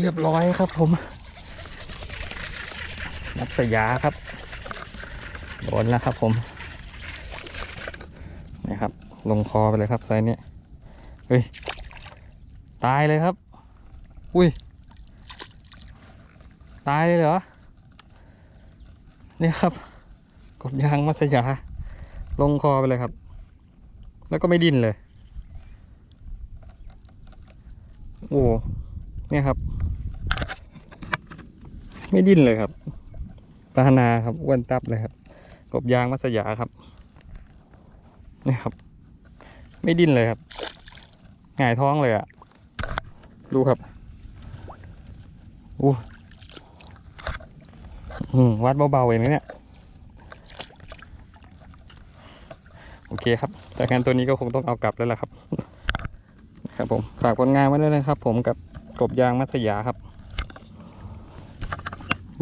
เรียบร้อยครับผม นับสยาครับโดนแล้วครับผมนี่ครับ ลงคอไปเลยครับไซนี้เฮ้ย ตายเลยครับ อุ้ย ตายเลยเหรอเนี่ยครับ กบยางมัสยา ลงคอไปเลยครับ แล้วก็ไม่ดิ้นเลย โอ้เนี่ยครับ ไม่ดิ้นเลยครับปลานาครับอ้วนตับเลยครับ กบยางมัสยาครับนี่ครับ ไม่ดิ้นเลยครับหงายท้องเลยอะดูครับอู้อืมวัดเบาๆเองนะเนี่ยโอเคครับจากงานตัวนี้ก็คงต้องเอากลับแล้วล่ะครับ ครับผมฝากผลงานไว้ด้วยนะครับ ผมกับกบยางมัสยาครับ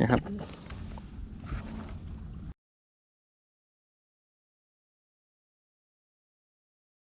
นะครับ